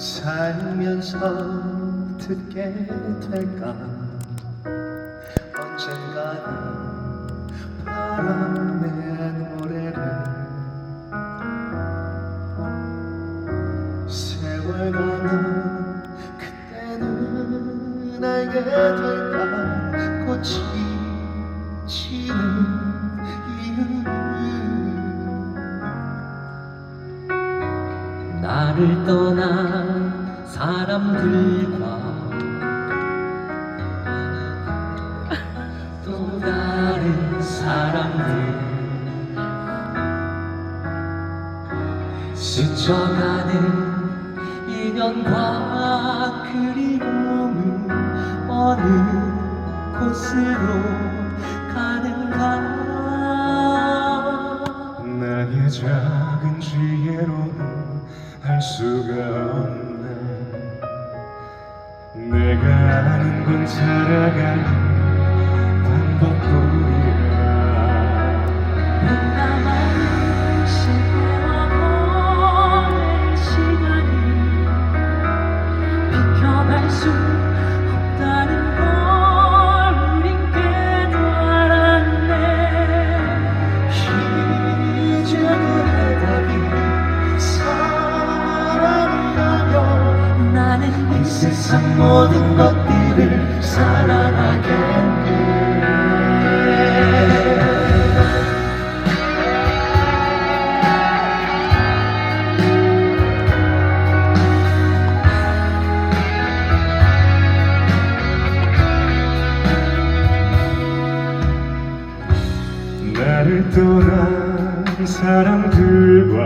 살면서 듣게 될까? 언젠가는 바람의 노래를 세월 가면 그때는 알게 될까 나를 떠난 사람들과 또 다른 사람들 스쳐가는 인연과 그리움은 어느 곳으로 가는 내가 아는 건 살아가는 방법뿐 세상 모든 것들을 사랑하겠네 나를 떠난 사람들과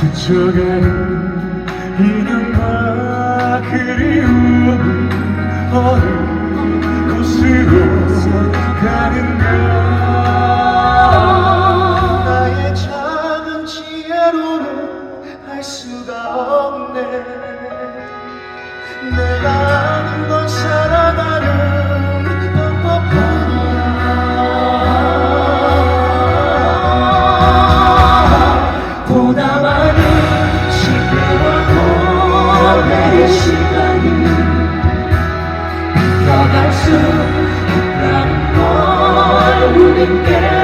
스쳐가는 인연과 그리움은 어느 곳으로 가는가? 나의 작은 지혜로는 알 수가 없네 holding back.